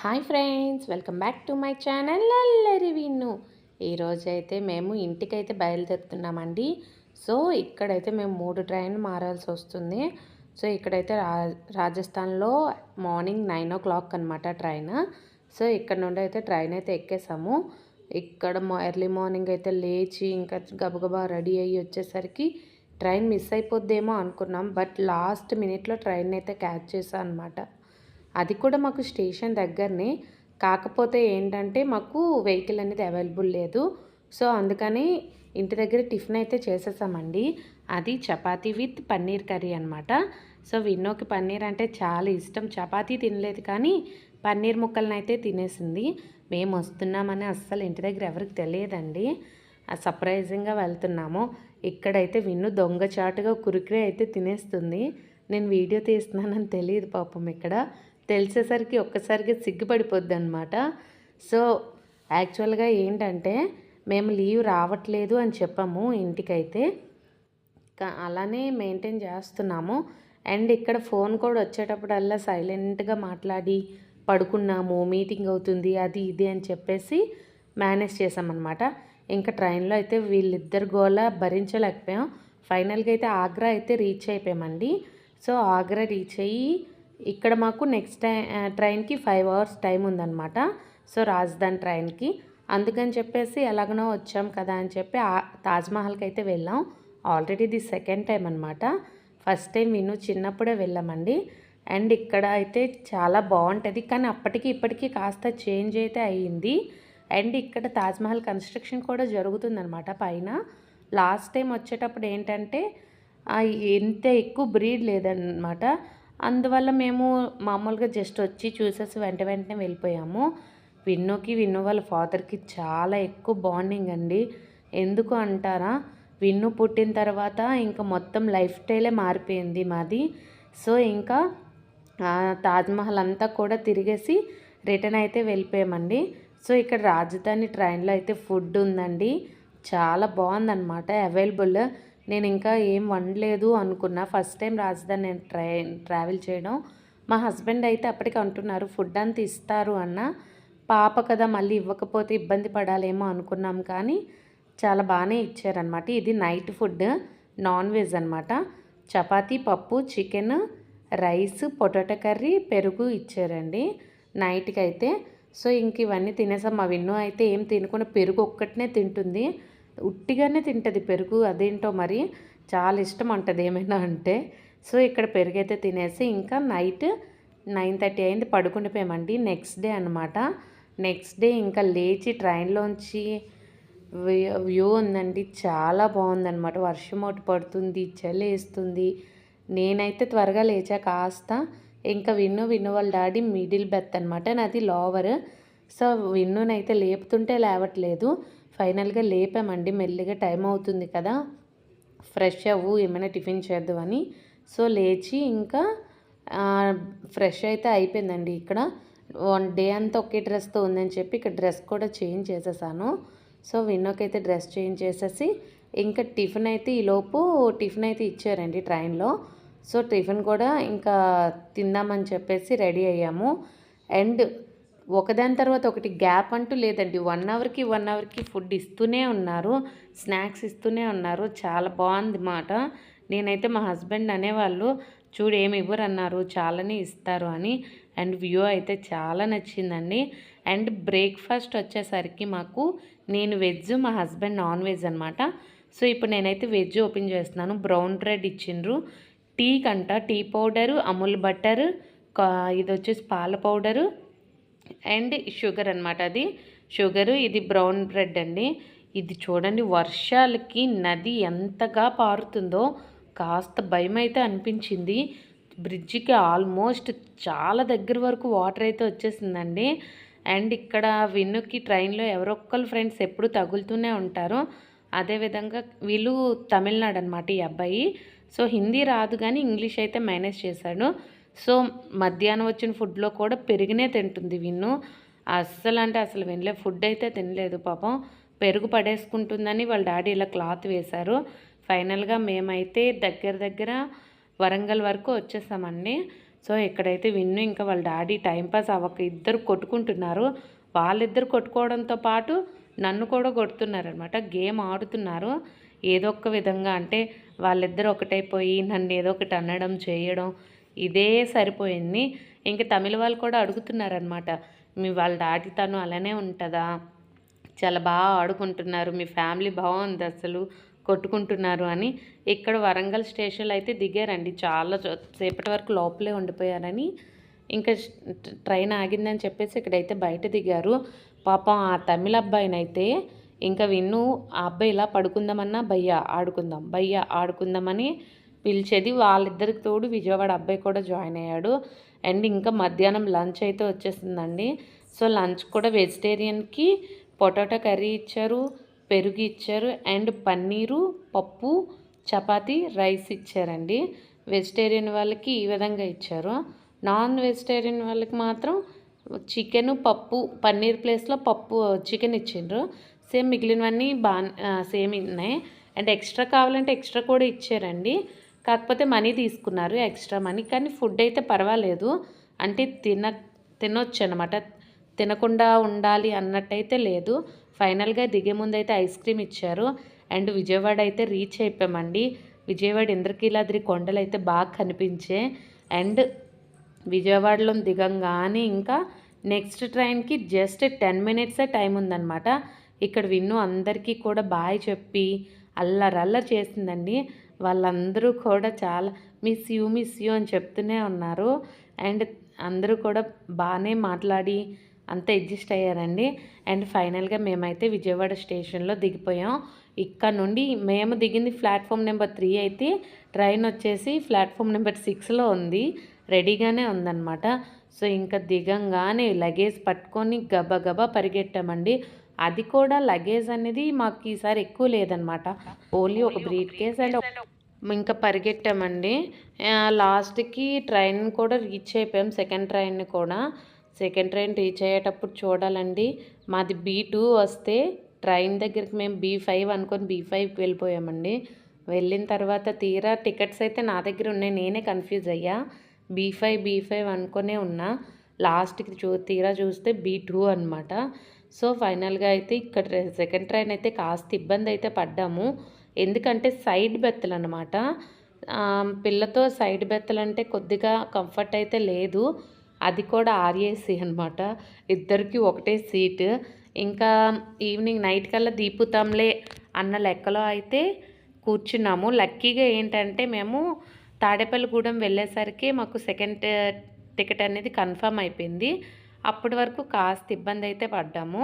Hi friends welcome back to my channel Allari Vinnu. ఈరోజు అయితే మేము ఇంటికైతే బయలుదేరుతున్నామండి. సో ఇక్కడైతే మేము మూడు ట్రైన్లు మారాల్సి వస్తుంది. సో ఇక్కడైతే రా రాజస్థాన్లో మార్నింగ్ నైన్ ఓ క్లాక్ అనమాట ట్రైన్. సో ఇక్కడ నుండి అయితే ట్రైన్ అయితే ఎక్కేసాము. ఇక్కడ ఎర్లీ మార్నింగ్ అయితే లేచి ఇంకా గబగబా రెడీ అయ్యి వచ్చేసరికి ట్రైన్ మిస్ అయిపోద్దేమో అనుకున్నాం. బట్ లాస్ట్ మినిట్లో ట్రైన్ అయితే క్యాచ్ చేసాం అనమాట అది కూడా మాకు స్టేషన్ దగ్గరనే. కాకపోతే ఏంటంటే మాకు వెహికల్ అనేది అవైలబుల్ లేదు. సో అందుకని ఇంటి దగ్గర టిఫిన్ అయితే చేసేసామండి. అది చపాతీ విత్ పన్నీర్ కర్రీ అనమాట సో విన్నోకి పన్నీర్ అంటే చాలా ఇష్టం. చపాతీ తినలేదు కానీ పన్నీర్ ముక్కలను అయితే తినేసింది. మేము వస్తున్నామని అస్సలు ఇంటి దగ్గర ఎవరికి తెలియదండి. సర్ప్రైజింగ్గా వెళ్తున్నాము. ఇక్కడైతే విన్ను దొంగచాటుగా కురికిరే అయితే తినేస్తుంది. నేను వీడియో తీస్తున్నానని తెలియదు పాపం ఇక్కడ. తెలిసేసరికి ఒక్కసారిగా సిగ్గుపడిపోద్ది అనమాట సో యాక్చువల్గా ఏంటంటే మేము లీవ్ రావట్లేదు అని చెప్పాము ఇంటికైతే. అలానే మెయింటైన్ చేస్తున్నాము. అండ్ ఇక్కడ ఫోన్ కూడా వచ్చేటప్పుడల్లా సైలెంట్గా మాట్లాడి పడుకున్నాము మీటింగ్ అవుతుంది అది ఇది అని చెప్పేసి మేనేజ్ చేసామన్నమాట ఇంకా ట్రైన్లో అయితే వీళ్ళిద్దరు గోల భరించలేకపోయాం. ఫైనల్గా అయితే ఆగ్రా అయితే రీచ్ అయిపోయామండి. సో ఆగ్రా రీచ్ అయ్యి ఇక్కడ మాకు నెక్స్ట్ టై ట్రైన్కి ఫైవ్ అవర్స్ టైం ఉందన్నమాట. సో రాజధాని ట్రైన్కి అందుకని చెప్పేసి ఎలాగనో వచ్చాం కదా అని చెప్పి తాజ్మహల్కి అయితే వెళ్ళాం. ఆల్రెడీ ది సెకండ్ టైం అనమాట ఫస్ట్ టైం విను చిన్నప్పుడే వెళ్ళామండి. అండ్ ఇక్కడ అయితే చాలా బాగుంటుంది. కానీ అప్పటికి ఇప్పటికీ కాస్త చేంజ్ అయితే అయ్యింది. అండ్ ఇక్కడ తాజ్మహల్ కన్స్ట్రక్షన్ కూడా జరుగుతుందనమాట పైన. లాస్ట్ టైం వచ్చేటప్పుడు ఏంటంటే ఎంత ఎక్కువ బ్రీడ్ లేదనమాట అందువల్ల మేము మామూలుగా జస్ట్ వచ్చి చూసేసి వెంట వెంటనే వెళ్ళిపోయాము. విన్నోకి విన్ను వాళ్ళ ఫాదర్కి చాలా ఎక్కువ బాండింగ్ అండి. ఎందుకు అంటారా? విన్ను పుట్టిన తర్వాత ఇంకా మొత్తం లైఫ్ స్టైలే మారిపోయింది మాది. సో ఇంకా తాజ్మహల్ అంతా కూడా తిరిగేసి రిటర్న్ అయితే వెళ్ళిపోయామండి. సో ఇక్కడ రాజధాని ట్రైన్లో అయితే ఫుడ్ ఉందండి. చాలా బాగుందన్నమాట అవైలబుల్. నేను ఇంకా ఏం వండలేదు అనుకున్నా. ఫస్ట్ టైం రాజధాని నేను ట్రై ట్రావెల్ చేయడం. మా హస్బెండ్ అయితే అప్పటికి అంటున్నారు ఫుడ్ అంతా ఇస్తారు అన్న పాప కదా మళ్ళీ ఇవ్వకపోతే ఇబ్బంది పడాలేమో అనుకున్నాం కానీ చాలా బాగానే ఇచ్చారనమాట ఇది నైట్ ఫుడ్ నాన్ వెజ్ అనమాట చపాతీ పప్పు చికెన్ రైస్ పొటాటో కర్రీ పెరుగు ఇచ్చారండి నైట్కి అయితే సో ఇంక ఇవన్నీ తినేసాం. మా విన్ను అయితే ఏం తినకుండా పెరుగు ఒక్కటినే తింటుంది. ఉట్టిగానే తింటుంది పెరుగు అదేంటో మరి చాలా ఇష్టం అంటుంది ఏమైనా అంటే. సో ఇక్కడ పెరుగు అయితే తినేసి ఇంకా నైట్ నైన్ థర్టీ అయింది పడుకుండిపోయామండి నెక్స్ట్ డే అనమాట నెక్స్ట్ డే ఇంకా లేచి ట్రైన్లోంచి వ్యూ ఉందండి. చాలా బాగుందనమాట వర్షం ఒకటి పడుతుంది చలి వేస్తుంది. నేనైతే త్వరగా లేచా కాస్త. ఇంకా విన్ను విన్ను వాళ్ళ డాడీ మిడిల్ బెత్ అనమాట నాది లోవర్. సో విన్నునైతే లేపుతుంటే లేవట్లేదు. ఫైనల్గా లేపామండి. మెల్లిగా టైం అవుతుంది కదా. ఫ్రెష్ అవ్వు ఏమైనా టిఫిన్ చేద్దామని సో లేచి ఇంకా ఫ్రెష్ అయితే అయిపోయిందండి ఇక్కడ. వన్ డే అంతా ఒకే డ్రెస్తో ఉందని చెప్పి ఇక్కడ డ్రెస్ కూడా చేంజ్ చేసేసాను. సో విన్నోకైతే డ్రెస్ చేంజ్ చేసేసి ఇంకా టిఫిన్ అయితే ఈలోపు టిఫిన్ అయితే ఇచ్చారండి ట్రైన్లో. సో టిఫిన్ కూడా ఇంకా తిందామని చెప్పేసి రెడీ అయ్యాము. అండ్ ఒకదాని తర్వాత ఒకటి గ్యాప్ అంటూ లేదండి. వన్ అవర్కి వన్ అవర్కి ఫుడ్ ఇస్తూనే ఉన్నారు స్నాక్స్ ఇస్తూనే ఉన్నారు. చాలా బాగుంది మాట. నేనైతే మా హస్బెండ్ అనేవాళ్ళు చూడు ఏమి ఇవ్వరు అన్నారు చాలానే ఇస్తారు అని. అండ్ వ్యూ అయితే చాలా నచ్చిందండి. అండ్ బ్రేక్ఫాస్ట్ వచ్చేసరికి మాకు నేను వెజ్ మా హస్బెండ్ నాన్ వెజ్ అనమాట సో ఇప్పుడు నేనైతే వెజ్ ఓపెన్ చేస్తున్నాను. బ్రౌన్ బ్రెడ్ ఇచ్చిండ్రు. టీ కంట టీ పౌడరు అమూల్ బటర్ ఇది వచ్చేసి పాల పౌడరు అండ్ షుగర్ అనమాట అది. షుగరు ఇది బ్రౌన్ బ్రెడ్ అండి. ఇది చూడండి వర్షాలకి నది ఎంతగా పారుతుందో కాస్త భయం అయితే అనిపించింది. బ్రిడ్జికి ఆల్మోస్ట్ చాలా దగ్గర వరకు వాటర్ అయితే వచ్చేసిందండి. అండ్ ఇక్కడ విన్నుకి ట్రైన్లో ఎవరొక్కరు ఫ్రెండ్స్ ఎప్పుడు తగులుతూనే ఉంటారు. అదేవిధంగా వీళ్ళు తమిళనాడు అనమాట ఈ అబ్బాయి. సో హిందీ రాదు కానీ ఇంగ్లీష్ అయితే మేనేజ్ చేశాడు. సో మధ్యాహ్నం వచ్చిన ఫుడ్లో కూడా పెరిగినే తింటుంది విన్ను. అస్సలు అంటే అసలు వినలే. ఫుడ్ అయితే తినలేదు పాపం. పెరుగు పడేసుకుంటుందని వాళ్ళ డాడీ ఇలా క్లాత్ వేశారు. ఫైనల్గా మేమైతే దగ్గర దగ్గర వరంగల్ వరకు వచ్చేసామండి. సో ఇక్కడైతే విన్ను ఇంకా వాళ్ళ డాడీ టైంపాస్ అవ్వక ఇద్దరు కొట్టుకుంటున్నారు. వాళ్ళిద్దరు కొట్టుకోవడంతో పాటు నన్ను కూడా కొడుతున్నారనమాట. గేమ్ ఆడుతున్నారు. ఏదో ఒక విధంగా అంటే వాళ్ళిద్దరు ఒకటైపోయి నన్ను ఏదో ఒకటి అనడం చేయడం ఇదే సరిపోయింది. ఇంక తమిళ వాళ్ళు కూడా అడుగుతున్నారనమాట మీ వాళ్ళ దాటితనం అలానే ఉంటుందా? చాలా బాగా ఆడుకుంటున్నారు మీ ఫ్యామిలీ బాగుంది అసలు కొట్టుకుంటున్నారు అని ఇక్కడ వరంగల్ స్టేషన్లో అయితే దిగారండి. చాలా సేపటి వరకు లోపలే ఉండిపోయారని. ఇంకా ట్రైన్ ఆగిందని చెప్పేసి ఇక్కడైతే బయట దిగారు. పాపం ఆ తమిళ అబ్బాయినైతే ఇంకా విన్ను ఆ అబ్బాయి ఇలా పడుకుందామన్నా భయ్య ఆడుకుందాం భయ్య ఆడుకుందామని పిలిచేది వాళ్ళిద్దరికి తోడు విజయవాడ అబ్బాయి కూడా జాయిన్ అయ్యాడు. అండ్ ఇంకా మధ్యాహ్నం లంచ్ అయితే వచ్చేసిందండి. సో లంచ్ కూడా వెజిటేరియన్కి పొటాటో కర్రీ ఇచ్చారు పెరుగు ఇచ్చారు అండ్ పన్నీరు పప్పు చపాతి రైస్ ఇచ్చారండి. వెజిటేరియన్ వాళ్ళకి ఈ విధంగా ఇచ్చారు. నాన్ వెజిటేరియన్ వాళ్ళకి మాత్రం చికెను పప్పు పన్నీర్ ప్లేస్లో పప్పు చికెన్ ఇచ్చిండ్రు. సేమ్ మిగిలినవన్నీ బాగా సేమ్ ఉన్నాయి అండ్ ఎక్స్ట్రా కావాలంటే ఎక్స్ట్రా కూడా ఇచ్చారండి. కాకపోతే మనీ తీసుకున్నారు ఎక్స్ట్రా మనీ. కానీ ఫుడ్ అయితే పర్వాలేదు. అంటే తిన తినొచ్చు అనమాట తినకుండా ఉండాలి అన్నట్టయితే లేదు. ఫైనల్గా దిగే ముందు అయితే ఐస్ క్రీమ్ ఇచ్చారు. అండ్ విజయవాడ అయితే రీచ్ అయిపోయామండి. విజయవాడ ఇంద్రకీలాద్రి కొండలు అయితే బాగా కనిపించే. అండ్ విజయవాడలో దిగంగానే ఇంకా నెక్స్ట్ ట్రైన్కి జస్ట్ టెన్ మినిట్సే టైం ఉందన్నమాట. ఇక్కడ విన్ను అందరికీ కూడా బాయ్ చెప్పి అల్లరల్లరి చేసిందండి. వాళ్ళందరూ కూడా చాలా మిస్ యూ మిస్ యూ అని చెప్తూనే ఉన్నారు. అండ్ అందరూ కూడా బాగానే మాట్లాడి అంతా అడ్జస్ట్ అయ్యారండి. అండ్ ఫైనల్గా మేమైతే విజయవాడ స్టేషన్లో దిగిపోయాం. ఇక్కడ నుండి మేము దిగింది ప్లాట్ఫామ్ నెంబర్ త్రీ అయితే ట్రైన్ వచ్చేసి ప్లాట్ఫామ్ నెంబర్ సిక్స్లో ఉంది. రెడీగానే ఉందన్నమాట. సో ఇంకా దిగంగానే లగేజ్ పట్టుకొని గబగబా పరిగెట్టామండి. అది కూడా లగేజ్ అనేది మాకు ఈసారి ఎక్కువ లేదనమాట ఓన్లీ ఒక బ్రీట్ కేస్ అండ్ ఇంకా పరిగెట్టామండి. లాస్ట్కి ట్రైన్ కూడా రీచ్ అయిపోయాం. సెకండ్ ట్రైన్ కూడా. సెకండ్ ట్రైన్ రీచ్ అయ్యేటప్పుడు చూడాలండి. మాది బీ టూ వస్తే ట్రైన్ దగ్గరికి మేము బీ ఫైవ్ అనుకొని బీ ఫైవ్కి వెళ్ళిపోయామండి. వెళ్ళిన తర్వాత తీరా టికెట్స్ అయితే నా దగ్గర ఉన్నాయి. నేనే కన్ఫ్యూజ్ అయ్యా. బీ ఫైవ్ బీ ఫైవ్ అనుకునే ఉన్నా. లాస్ట్కి చూ తీరా చూస్తే బీ టూ అనమాట సో ఫైనల్గా అయితే ఇక్కడ సెకండ్ ట్రైన్ అయితే కాస్త ఇబ్బంది అయితే పడ్డాము. ఎందుకంటే సైడ్ బెత్తలు అనమాట పిల్లతో సైడ్ బెత్తలు అంటే కొద్దిగా కంఫర్ట్ అయితే లేదు. అది కూడా ఆర్ఏసీ అనమాట ఇద్దరికి ఒకటే సీట్. ఇంకా ఈవినింగ్ నైట్ కల్లా దీపుతాంలే అన్న లెక్కలో అయితే కూర్చున్నాము. లక్కీగా ఏంటంటే మేము తాడేపల్లిగూడెం వెళ్ళేసరికి మాకు సెకండ్ టికెట్ అనేది కన్ఫర్మ్ అయిపోయింది. అప్పటి వరకు కాస్త ఇబ్బంది అయితే పడ్డాము.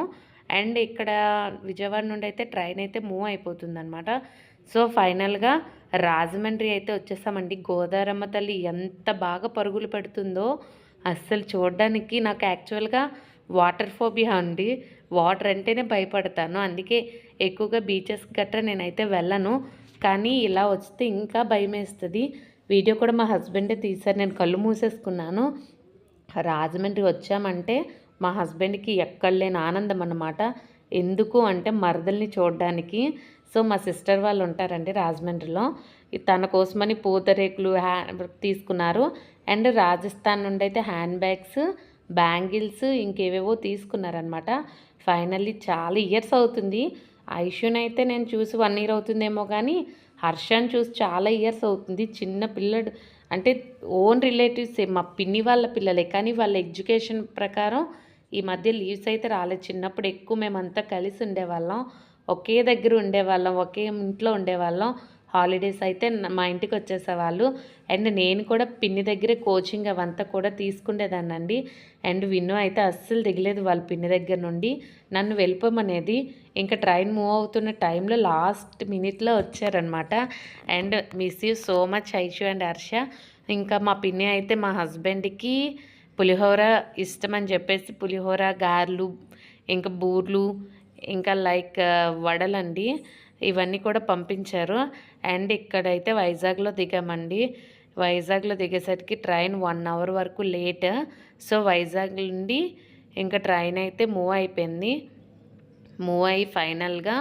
అండ్ ఇక్కడ విజయవాడ నుండి అయితే ట్రైన్ అయితే మూవ్ అయిపోతుంది అనమాట సో ఫైనల్గా రాజమండ్రి అయితే వచ్చేసామండి. గోదారమ్మ తల్లి ఎంత బాగా పరుగులు పెడుతుందో అస్సలు చూడడానికి నాకు యాక్చువల్గా వాటర్ ఫోబియా అండి. వాటర్ అంటేనే భయపడతాను. అందుకే ఎక్కువగా బీచెస్ గట్రా నేనైతే వెళ్ళను. కానీ ఇలా వస్తే ఇంకా భయం వేస్తుంది వీడియో కూడా మా హస్బెండే తీశారు నేను కళ్ళు మూసేసుకున్నాను. రాజమండ్రి వచ్చామంటే మా హస్బెండ్కి ఎక్కడలేని ఆనందం అన్నమాట. ఎందుకు అంటే మరదల్ని చూడడానికి. సో మా సిస్టర్ వాళ్ళు ఉంటారండి రాజమండ్రిలో. తన కోసమని పూతరేకులు హ్యా తీసుకున్నారు. అండ్ రాజస్థాన్ నుండి అయితే హ్యాండ్ బ్యాగ్స్ బ్యాంగిల్స్ ఇంకేవేవో తీసుకున్నారనమాట ఫైనల్లీ చాలా ఇయర్స్ అవుతుంది. ఐషుని అయితే నేను చూసి వన్ ఇయర్ అవుతుందేమో కానీ హర్షని చూసి చాలా ఇయర్స్ అవుతుంది. చిన్న పిల్లడు. అంటే ఓన్ రిలేటివ్స్ మా పిన్ని వాళ్ళ పిల్లలే కానీ వాళ్ళ ఎడ్యుకేషన్ ప్రకారం ఈ మధ్య లీవ్స్ అయితే రాలేదు. చిన్నప్పుడు ఎక్కువ మేమంతా కలిసి ఉండేవాళ్ళం. ఒకే దగ్గర ఉండేవాళ్ళం ఒకే ఇంట్లో ఉండేవాళ్ళం. హాలిడేస్ అయితే మా ఇంటికి వచ్చేసేవాళ్ళు. అండ్ నేను కూడా పిన్ని దగ్గరే కోచింగ్ అవంతా కూడా తీసుకునేదాన్నండి అండ్ విన్ను అయితే అస్సలు దిగలేదు వాళ్ళ పిన్ని దగ్గర నుండి. నన్ను వెళ్ళిపోమనేది. ఇంకా ట్రైన్ మూవ్ అవుతున్న టైంలో లాస్ట్ మినిట్లో వచ్చారనమాట and miss you so much Aishu and Harsha. ఇంకా మా పిన్ని అయితే మా హస్బెండ్కి పులిహోర ఇష్టం అని చెప్పేసి పులిహోర గారెలు ఇంకా బూర్లు ఇంకా లైక్ వడలండి. ఇవన్నీ కూడా పంపించారు. అండ్ ఇక్కడైతే వైజాగ్లో దిగామండి. వైజాగ్లో దిగేసరికి ట్రైన్ వన్ అవర్ వరకు లేట్. సో వైజాగ్ నుండి ఇంకా ట్రైన్ అయితే మూవ్ అయిపోయింది. మూవ్ అయ్యి ఫైనల్గా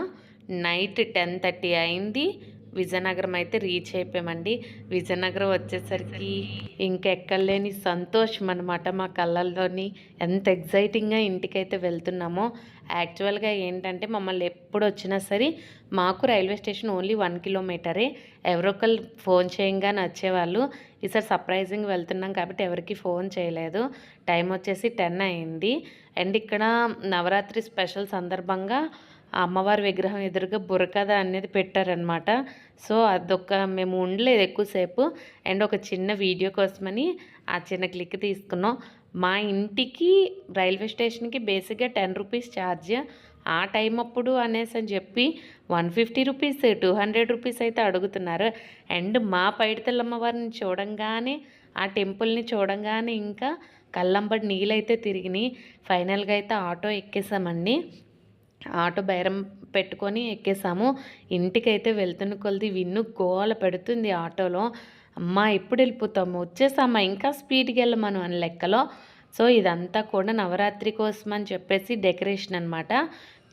నైట్ టెన్ థర్టీ అయింది. విజయనగరం అయితే రీచ్ అయిపోయామండి. విజయనగరం వచ్చేసరికి ఇంకెక్కలేని సంతోషం అనమాట మా కళ్ళల్లోని. ఎంత ఎగ్జైటింగ్గా ఇంటికైతే వెళ్తున్నామో. యాక్చువల్గా ఏంటంటే మమ్మల్ని ఎప్పుడు వచ్చినా సరే మాకు రైల్వే స్టేషన్ ఓన్లీ వన్ కిలోమీటరే. ఎవరో ఫోన్ చేయంగానే వచ్చేవాళ్ళు ఈసారి సర్ప్రైజింగ్ వెళ్తున్నాం కాబట్టి ఎవరికి ఫోన్ చేయలేదు. టైం వచ్చేసి టెన్ అయింది. అండ్ ఇక్కడ నవరాత్రి స్పెషల్ సందర్భంగా అమ్మవారి విగ్రహం ఎదురుగా బుర్రకథ అనేది పెట్టారనమాట సో అదొక మేము ఉండలేదు ఎక్కువసేపు. అండ్ ఒక చిన్న వీడియో కోసమని ఆ చిన్న క్లిక్ తీసుకున్నాం. మా ఇంటికి రైల్వే స్టేషన్కి బేసిక్గా టెన్ రూపీస్ ఛార్జ్. ఆ టైం అప్పుడు అనేసి అని చెప్పి one fifty rupees two hundred rupees అయితే అడుగుతున్నారు. అండ్ మా పైడితల్లమ్మ వారిని చూడంగానే ఆ టెంపుల్ని చూడంగానే ఇంకా కళ్ళంబడి నీళ్ళైతే తిరిగినాయి. ఫైనల్గా అయితే ఆటో ఎక్కేసామండి. ఆటో బైరం పెట్టుకొని ఎక్కేసాము. ఇంటికైతే వెళ్తున్న కొలది విన్ను గోల పెడుతుంది ఆటోలో. అమ్మ ఎప్పుడు వెళ్ళిపోతాము? వచ్చేసామా? ఇంకా స్పీడ్కి వెళ్ళమను అని లెక్కలో. సో ఇదంతా కూడా నవరాత్రి కోసం అని చెప్పేసి డెకరేషన్ అనమాట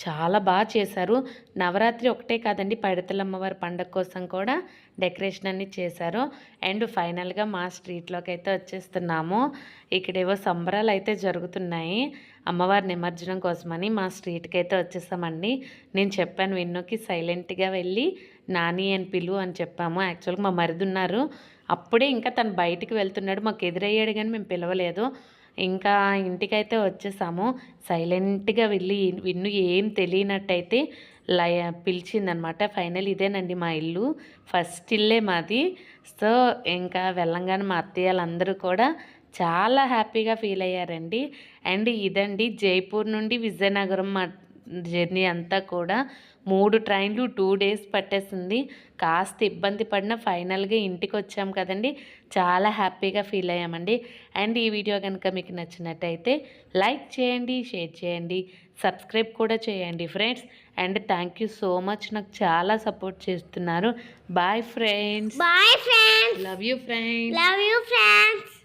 చాలా బాగా చేశారు. నవరాత్రి ఒకటే కాదండి పైడతలమ్మవారి పండగ కోసం కూడా డెకరేషన్ అన్ని చేశారు. అండ్ ఫైనల్గా మా స్ట్రీట్లోకి అయితే వచ్చేస్తున్నాము. ఇక్కడేవో సంబరాలు అయితే జరుగుతున్నాయి. అమ్మవారి నిమజ్జనం కోసమని మా స్ట్రీట్కి అయితే వచ్చేసామండి. నేను చెప్పాను విన్నుకి సైలెంట్గా వెళ్ళి నాని అని పిలు అని చెప్పాము. యాక్చువల్గా మా మరిది ఉన్నారు. అప్పుడే ఇంకా తను బయటికి వెళ్తున్నాడు. మాకు ఎదురయ్యాడు కానీ మేము పిలవలేదు. ఇంకా ఇంటికైతే వచ్చేసాము. సైలెంట్గా వెళ్ళి విన్ను ఏం తెలియనట్టయితే లయ పిలిచిందనమాట. ఫైనల్ ఇదేనండి మా ఇల్లు. ఫస్ట్ ఇల్లే మాది. సో ఇంకా వెళ్ళంగానే మా అత్తయ్యలందరూ కూడా చాలా హ్యాపీగా ఫీల్ అయ్యారండి. అండ్ ఇదండి జైపూర్ నుండి విజయనగరం మా జర్నీ అంతా కూడా మూడు ట్రైన్లు టూ డేస్ పట్టేసింది. కాస్త ఇబ్బంది పడిన ఫైనల్గా ఇంటికి వచ్చాం కదండి. చాలా హ్యాపీగా ఫీల్ అయ్యామండి. అండ్ ఈ వీడియో కనుక మీకు నచ్చినట్టయితే లైక్ చేయండి షేర్ చేయండి సబ్స్క్రైబ్ కూడా చేయండి friends. And thank you so much. నాకు చాలా సపోర్ట్ చేస్తున్నారు. Bye friends. Bye friends. Love you friends. Love you friends.